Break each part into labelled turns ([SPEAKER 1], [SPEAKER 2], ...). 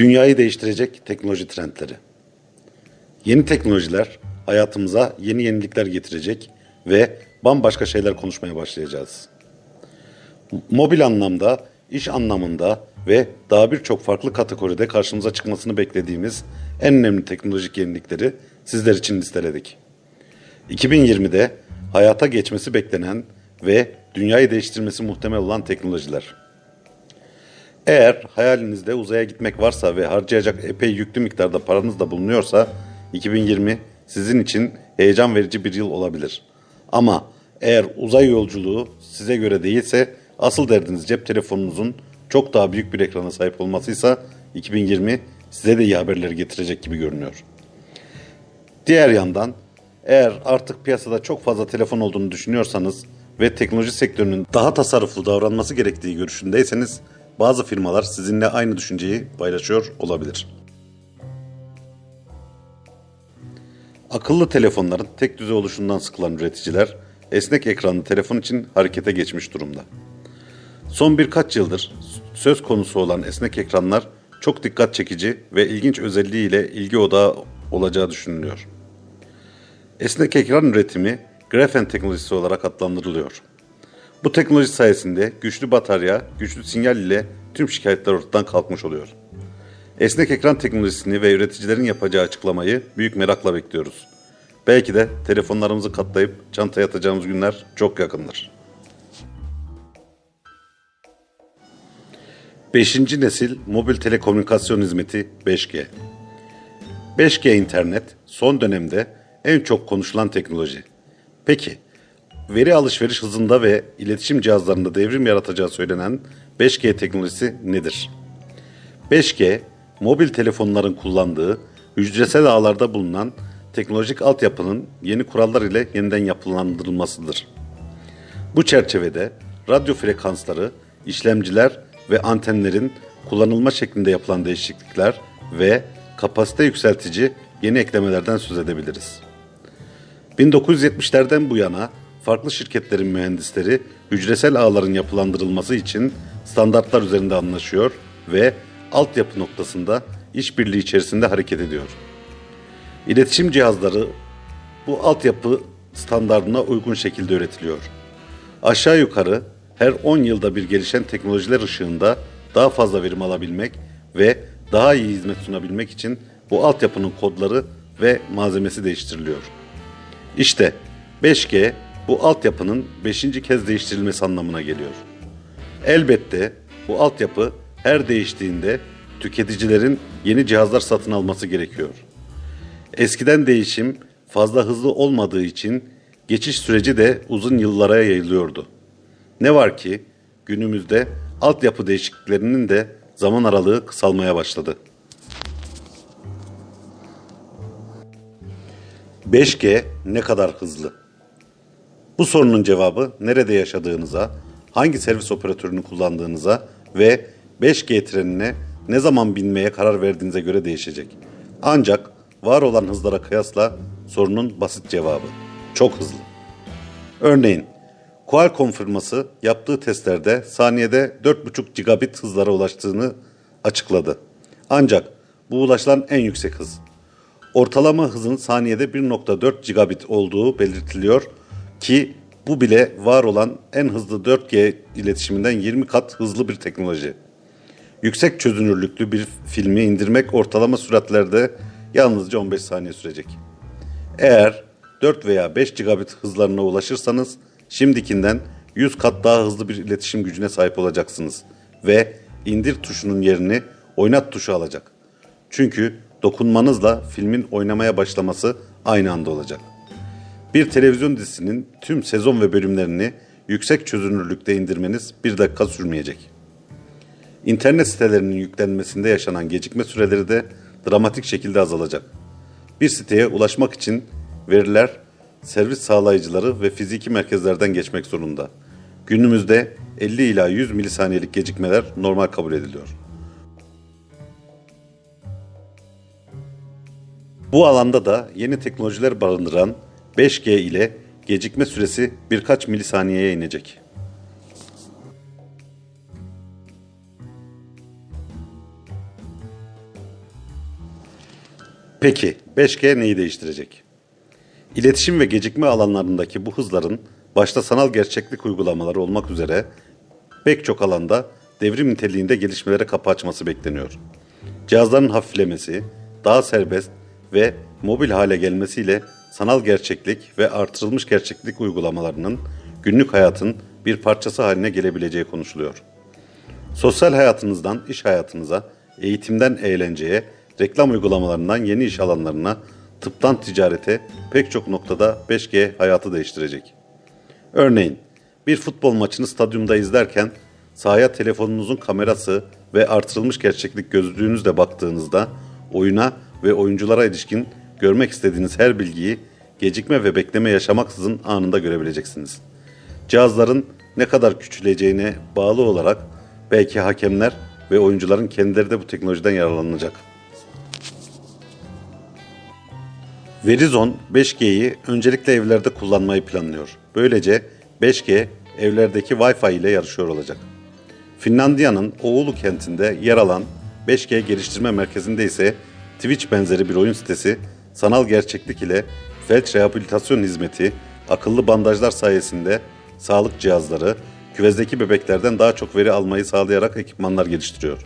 [SPEAKER 1] Dünyayı değiştirecek teknoloji trendleri. Yeni teknolojiler hayatımıza yeni yenilikler getirecek ve bambaşka şeyler konuşmaya başlayacağız. Mobil anlamda, iş anlamında ve daha birçok farklı kategoride karşımıza çıkmasını beklediğimiz en önemli teknolojik yenilikleri sizler için listeledik. 2020'de hayata geçmesi beklenen ve dünyayı değiştirmesi muhtemel olan teknolojiler. Eğer hayalinizde uzaya gitmek varsa ve harcayacak epey yüklü miktarda paranız da bulunuyorsa 2020 sizin için heyecan verici bir yıl olabilir. Ama eğer uzay yolculuğu size göre değilse asıl derdiniz cep telefonunuzun çok daha büyük bir ekrana sahip olmasıysa 2020 size de iyi haberleri getirecek gibi görünüyor. Diğer yandan eğer artık piyasada çok fazla telefon olduğunu düşünüyorsanız ve teknoloji sektörünün daha tasarruflu davranması gerektiği görüşündeyseniz bazı firmalar sizinle aynı düşünceyi paylaşıyor olabilir. Akıllı telefonların tek düze oluşundan sıkılan üreticiler esnek ekranlı telefon için harekete geçmiş durumda. Son birkaç yıldır söz konusu olan esnek ekranlar çok dikkat çekici ve ilginç özelliğiyle ilgi odağı olacağı düşünülüyor. Esnek ekran üretimi grafen teknolojisi olarak adlandırılıyor. Bu teknoloji sayesinde güçlü batarya, güçlü sinyal ile tüm şikayetler ortadan kalkmış oluyor. Esnek ekran teknolojisini ve üreticilerin yapacağı açıklamayı büyük merakla bekliyoruz. Belki de telefonlarımızı katlayıp çantaya atacağımız günler çok yakındır. 5. nesil mobil telekomünikasyon hizmeti 5G. 5G internet son dönemde en çok konuşulan teknoloji. Peki, veri alışveriş hızında ve iletişim cihazlarında devrim yaratacağı söylenen 5G teknolojisi nedir? 5G, mobil telefonların kullandığı hücresel ağlarda bulunan teknolojik altyapının yeni kurallar ile yeniden yapılandırılmasıdır. Bu çerçevede radyo frekansları, işlemciler ve antenlerin kullanılma şeklinde yapılan değişiklikler ve kapasite yükseltici yeni eklemelerden söz edebiliriz. 1970'lerden bu yana farklı şirketlerin mühendisleri hücresel ağların yapılandırılması için standartlar üzerinde anlaşıyor ve altyapı noktasında işbirliği içerisinde hareket ediyor. İletişim cihazları bu altyapı standardına uygun şekilde üretiliyor. Aşağı yukarı her 10 yılda bir gelişen teknolojiler ışığında daha fazla verim alabilmek ve daha iyi hizmet sunabilmek için bu altyapının kodları ve malzemesi değiştiriliyor. İşte 5G bu altyapının 5. kez değiştirilmesi anlamına geliyor. Elbette bu altyapı her değiştiğinde tüketicilerin yeni cihazlar satın alması gerekiyor. Eskiden değişim fazla hızlı olmadığı için geçiş süreci de uzun yıllara yayılıyordu. Ne var ki günümüzde altyapı değişikliklerinin de zaman aralığı kısalmaya başladı. 5G ne kadar hızlı? Bu sorunun cevabı nerede yaşadığınıza, hangi servis operatörünü kullandığınıza ve 5G trenine ne zaman binmeye karar verdiğinize göre değişecek. Ancak var olan hızlara kıyasla sorunun basit cevabı. Çok hızlı. Örneğin Qualcomm firması yaptığı testlerde saniyede 4,5 gigabit hızlara ulaştığını açıkladı. Ancak bu ulaşılan en yüksek hız. Ortalama hızın saniyede 1.4 gigabit olduğu belirtiliyor ki bu bile var olan en hızlı 4G iletişiminden 20 kat hızlı bir teknoloji. Yüksek çözünürlüklü bir filmi indirmek ortalama süratlerde yalnızca 15 saniye sürecek. Eğer 4 veya 5 gigabit hızlarına ulaşırsanız şimdikinden 100 kat daha hızlı bir iletişim gücüne sahip olacaksınız ve indir tuşunun yerini oynat tuşu alacak. Çünkü dokunmanızla filmin oynamaya başlaması aynı anda olacak. Bir televizyon dizisinin tüm sezon ve bölümlerini yüksek çözünürlükte indirmeniz bir dakika sürmeyecek. İnternet sitelerinin yüklenmesinde yaşanan gecikme süreleri de dramatik şekilde azalacak. Bir siteye ulaşmak için veriler servis sağlayıcıları ve fiziki merkezlerden geçmek zorunda. Günümüzde 50 ila 100 milisaniyelik gecikmeler normal kabul ediliyor. Bu alanda da yeni teknolojiler barındıran 5G ile gecikme süresi birkaç milisaniyeye inecek. Peki 5G neyi değiştirecek? İletişim ve gecikme alanlarındaki bu hızların başta sanal gerçeklik uygulamaları olmak üzere pek çok alanda devrim niteliğinde gelişmelere kapı açması bekleniyor. Cihazların hafiflemesi, daha serbest ve mobil hale gelmesiyle sanal gerçeklik ve artırılmış gerçeklik uygulamalarının günlük hayatın bir parçası haline gelebileceği konuşuluyor. Sosyal hayatınızdan iş hayatınıza, eğitimden eğlenceye, reklam uygulamalarından yeni iş alanlarına, tıptan ticarete pek çok noktada 5G hayatı değiştirecek. Örneğin bir futbol maçını stadyumda izlerken sahaya telefonunuzun kamerası ve artırılmış gerçeklik gözlüğünüzle baktığınızda oyuna ve oyunculara ilişkin görmek istediğiniz her bilgiyi gecikme ve bekleme yaşamaksızın anında görebileceksiniz. Cihazların ne kadar küçüleceğine bağlı olarak belki hakemler ve oyuncuların kendileri de bu teknolojiden yararlanacak. Verizon 5G'yi öncelikle evlerde kullanmayı planlıyor. Böylece 5G evlerdeki Wi-Fi ile yarışıyor olacak. Finlandiya'nın Oulu kentinde yer alan 5G geliştirme merkezinde ise Twitch benzeri bir oyun sitesi sanal gerçeklik ile felç rehabilitasyon hizmeti, akıllı bandajlar sayesinde sağlık cihazları, küvezdeki bebeklerden daha çok veri almayı sağlayarak ekipmanlar geliştiriyor.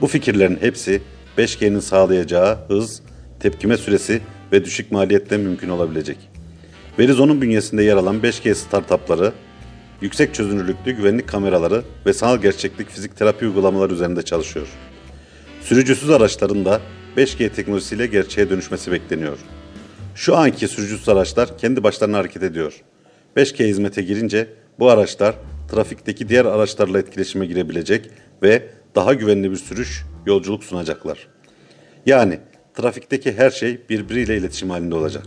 [SPEAKER 1] Bu fikirlerin hepsi 5G'nin sağlayacağı hız, tepkime süresi ve düşük maliyetle mümkün olabilecek. Verizon'un bünyesinde yer alan 5G startupları, yüksek çözünürlüklü güvenlik kameraları ve sanal gerçeklik fizik terapi uygulamaları üzerinde çalışıyor. Sürücüsüz araçların da 5G teknolojisiyle gerçeğe dönüşmesi bekleniyor. Şu anki sürücüsüz araçlar kendi başlarına hareket ediyor. 5G hizmete girince bu araçlar trafikteki diğer araçlarla etkileşime girebilecek ve daha güvenli bir sürüş yolculuk sunacaklar. Yani trafikteki her şey birbiriyle iletişim halinde olacak.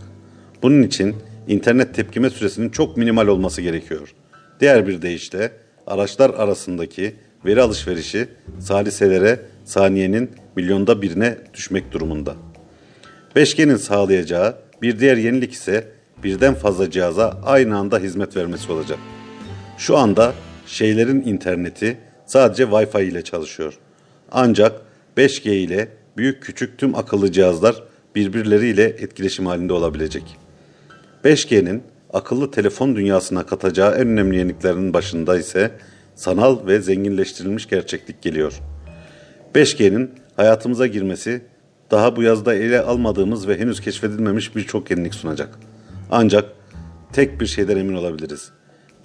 [SPEAKER 1] Bunun için internet tepkime süresinin çok minimal olması gerekiyor. Diğer bir deyişle araçlar arasındaki veri alışverişi saliselere saniyenin milyonda birine düşmek durumunda. 5G'nin sağlayacağı bir diğer yenilik ise birden fazla cihaza aynı anda hizmet vermesi olacak. Şu anda şeylerin interneti sadece Wi-Fi ile çalışıyor. Ancak 5G ile büyük küçük tüm akıllı cihazlar birbirleriyle etkileşim halinde olabilecek. 5G'nin akıllı telefon dünyasına katacağı en önemli yeniliklerin başında ise sanal ve zenginleştirilmiş gerçeklik geliyor. 5G'nin hayatımıza girmesi daha bu yazda ele almadığımız ve henüz keşfedilmemiş birçok yenilik sunacak. Ancak tek bir şeyden emin olabiliriz.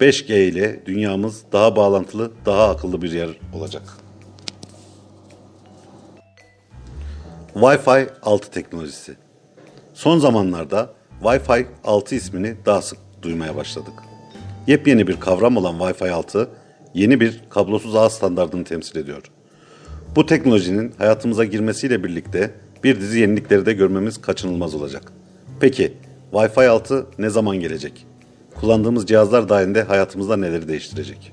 [SPEAKER 1] 5G ile dünyamız daha bağlantılı, daha akıllı bir yer olacak. Wi-Fi 6 teknolojisi. Son zamanlarda Wi-Fi 6 ismini daha sık duymaya başladık. Yepyeni bir kavram olan Wi-Fi 6 yeni bir kablosuz ağ standartını temsil ediyor. Bu teknolojinin hayatımıza girmesiyle birlikte bir dizi yenilikleri de görmemiz kaçınılmaz olacak. Peki Wi-Fi 6 ne zaman gelecek? Kullandığımız cihazlar dahilinde hayatımızda neleri değiştirecek?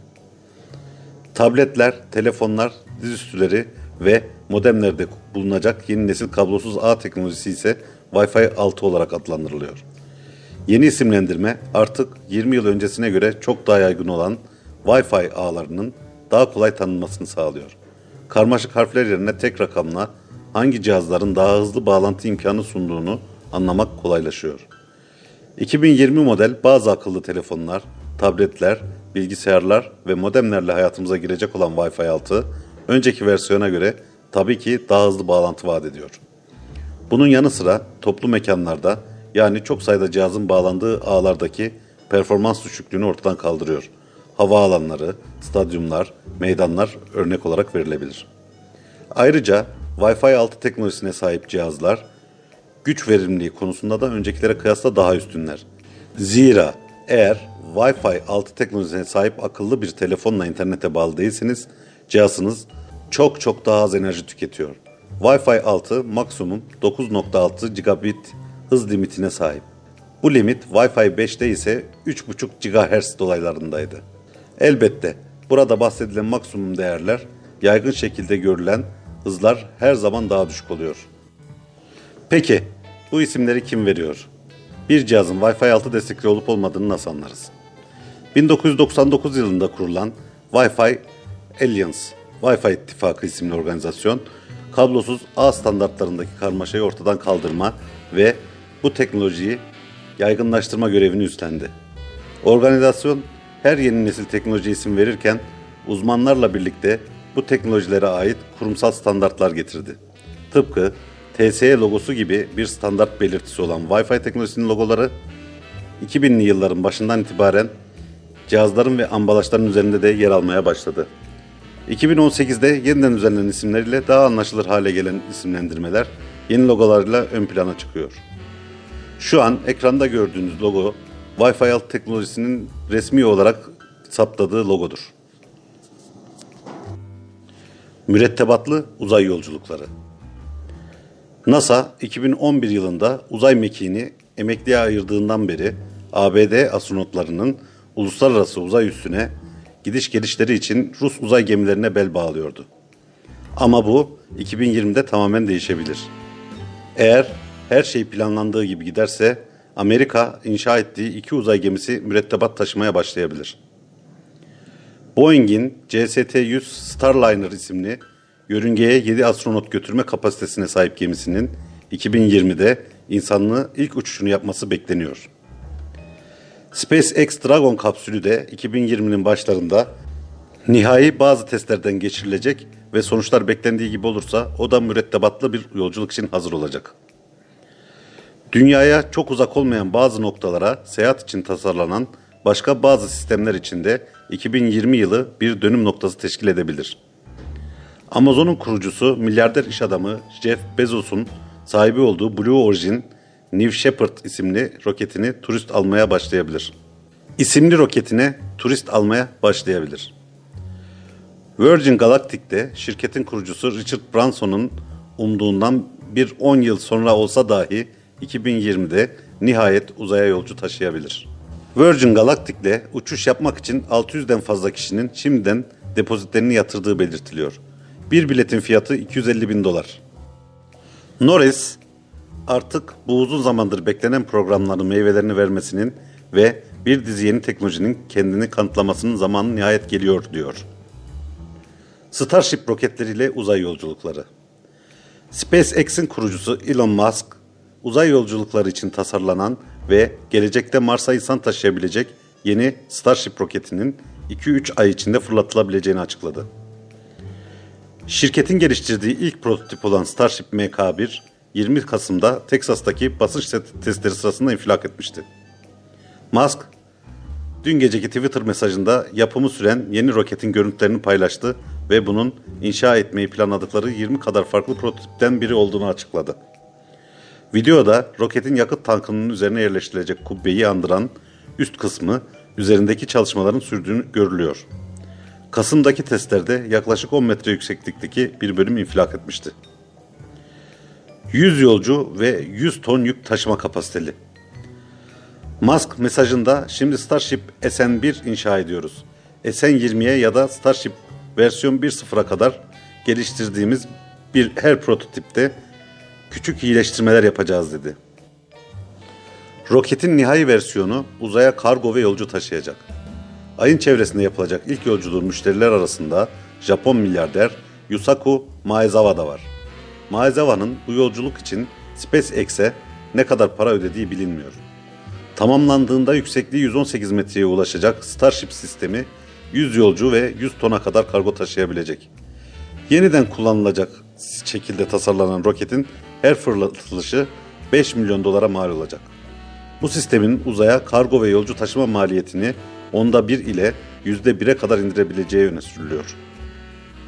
[SPEAKER 1] Tabletler, telefonlar, dizüstüleri ve modemlerde bulunacak yeni nesil kablosuz ağ teknolojisi ise Wi-Fi 6 olarak adlandırılıyor. Yeni isimlendirme artık 20 yıl öncesine göre çok daha yaygın olan Wi-Fi ağlarının daha kolay tanınmasını sağlıyor. Karmaşık harfler yerine tek rakamla hangi cihazların daha hızlı bağlantı imkanı sunduğunu anlamak kolaylaşıyor. 2020 model bazı akıllı telefonlar, tabletler, bilgisayarlar ve modemlerle hayatımıza girecek olan Wi-Fi 6, önceki versiyona göre tabii ki daha hızlı bağlantı vaat ediyor. Bunun yanı sıra toplu mekanlarda yani çok sayıda cihazın bağlandığı ağlardaki performans düşüklüğünü ortadan kaldırıyor. Havaalanları, stadyumlar, meydanlar örnek olarak verilebilir. Ayrıca Wi-Fi 6 teknolojisine sahip cihazlar güç verimliliği konusunda da öncekilere kıyasla daha üstünler. Zira eğer Wi-Fi 6 teknolojisine sahip akıllı bir telefonla internete bağlı değilseniz cihazınız çok çok daha az enerji tüketiyor. Wi-Fi 6 maksimum 9.6 gigabit hız limitine sahip. Bu limit Wi-Fi 5'te ise 3.5 GHz dolaylarındaydı. Elbette burada bahsedilen maksimum değerler yaygın şekilde görülen hızlar her zaman daha düşük oluyor. Peki bu isimleri kim veriyor? Bir cihazın Wi-Fi 6 destekli olup olmadığını nasıl anlarız? 1999 yılında kurulan Wi-Fi Alliance, Wi-Fi İttifakı isimli organizasyon, kablosuz ağ standartlarındaki karmaşayı ortadan kaldırma ve bu teknolojiyi yaygınlaştırma görevini üstlendi. Organizasyon her yeni nesil teknoloji isim verirken uzmanlarla birlikte bu teknolojilere ait kurumsal standartlar getirdi. Tıpkı TSE logosu gibi bir standart belirtisi olan Wi-Fi teknolojisinin logoları 2000'li yılların başından itibaren cihazların ve ambalajların üzerinde de yer almaya başladı. 2018'de yeniden düzenlenen isimleriyle daha anlaşılır hale gelen isimlendirmeler yeni logolarıyla ön plana çıkıyor. Şu an ekranda gördüğünüz logo Wi-Fi alt teknolojisinin resmi olarak saptadığı logodur. Mürettebatlı uzay yolculukları. NASA 2011 yılında uzay mekiğini emekliye ayırdığından beri ABD astronotlarının uluslararası uzay üssüne gidiş gelişleri için Rus uzay gemilerine bel bağlıyordu. Ama bu 2020'de tamamen değişebilir. Eğer her şey planlandığı gibi giderse Amerika inşa ettiği iki uzay gemisi mürettebat taşımaya başlayabilir. Boeing'in CST-100 Starliner isimli yörüngeye 7 astronot götürme kapasitesine sahip gemisinin 2020'de insanlığı ilk uçuşunu yapması bekleniyor. SpaceX Dragon kapsülü de 2020'nin başlarında nihai bazı testlerden geçirilecek ve sonuçlar beklendiği gibi olursa o da mürettebatlı bir yolculuk için hazır olacak. Dünyaya çok uzak olmayan bazı noktalara seyahat için tasarlanan başka bazı sistemler için de 2020 yılı bir dönüm noktası teşkil edebilir. Amazon'un kurucusu milyarder iş adamı Jeff Bezos'un sahibi olduğu Blue Origin New Shepard isimli roketini turist almaya başlayabilir. İsimli roketine turist almaya başlayabilir. Virgin Galactic'te şirketin kurucusu Richard Branson'un umduğundan bir 10 yıl sonra olsa dahi 2020'de nihayet uzaya yolcu taşıyabilir. Virgin Galactic'le uçuş yapmak için 600'den fazla kişinin şimdiden depozitlerini yatırdığı belirtiliyor. Bir biletin fiyatı 250 bin dolar. Norris artık bu uzun zamandır beklenen programların meyvelerini vermesinin ve bir dizi yeni teknolojinin kendini kanıtlamasının zamanı nihayet geliyor diyor. Starship roketleriyle uzay yolculukları. SpaceX'in kurucusu Elon Musk, uzay yolculukları için tasarlanan ve gelecekte Mars'a insan taşıyabilecek yeni Starship roketinin 2-3 ay içinde fırlatılabileceğini açıkladı. Şirketin geliştirdiği ilk prototip olan Starship Mk1, 20 Kasım'da Teksas'taki basınç testleri sırasında infilak etmişti. Musk, dün geceki Twitter mesajında yapımı süren yeni roketin görüntülerini paylaştı ve bunun inşa etmeyi planladıkları 20 kadar farklı prototipten biri olduğunu açıkladı. Videoda roketin yakıt tankının üzerine yerleştirilecek kubbeyi andıran üst kısmı üzerindeki çalışmaların sürdüğünü görülüyor. Kasım'daki testlerde yaklaşık 10 metre yükseklikteki bir bölüm infilak etmişti. 100 yolcu ve 100 ton yük taşıma kapasiteli. Musk mesajında şimdi Starship SN1 inşa ediyoruz. SN20'ye ya da Starship versiyon 1.0'a kadar geliştirdiğimiz bir her prototipte küçük iyileştirmeler yapacağız dedi. Roketin nihai versiyonu uzaya kargo ve yolcu taşıyacak. Ayın çevresinde yapılacak ilk yolculuğun müşteriler arasında Japon milyarder Yusaku Maezawa da var. Maezawa'nın bu yolculuk için SpaceX'e ne kadar para ödediği bilinmiyor. Tamamlandığında yüksekliği 118 metreye ulaşacak Starship sistemi 100 yolcu ve 100 tona kadar kargo taşıyabilecek. Yeniden kullanılacak şekilde tasarlanan roketin her fırlatılışı 5 milyon dolara mal olacak. Bu sistemin uzaya kargo ve yolcu taşıma maliyetini onda bir ile yüzde 1'e kadar indirebileceği öne sürülüyor.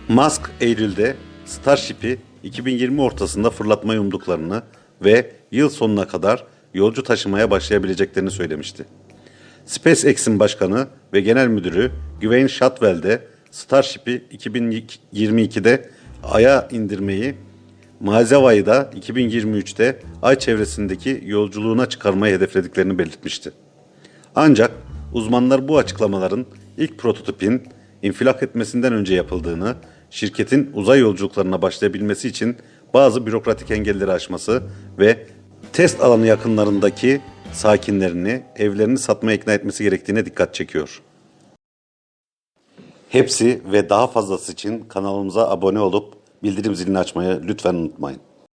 [SPEAKER 1] Musk Eylül'de Starship'i 2020 ortasında fırlatmayı umduklarını ve yıl sonuna kadar yolcu taşımaya başlayabileceklerini söylemişti. SpaceX'in başkanı ve genel müdürü Gwynne Shotwell de Starship'i 2022'de Ay'a indirmeyi, Mazava'yı da 2023'te Ay çevresindeki yolculuğuna çıkarmayı hedeflediklerini belirtmişti. Ancak uzmanlar bu açıklamaların ilk prototipin infilak etmesinden önce yapıldığını, şirketin uzay yolculuklarına başlayabilmesi için bazı bürokratik engelleri aşması ve test alanı yakınlarındaki sakinlerini evlerini satmaya ikna etmesi gerektiğine dikkat çekiyor. Hepsi ve daha fazlası için kanalımıza abone olup Bildirim zilini açmayı lütfen unutmayın.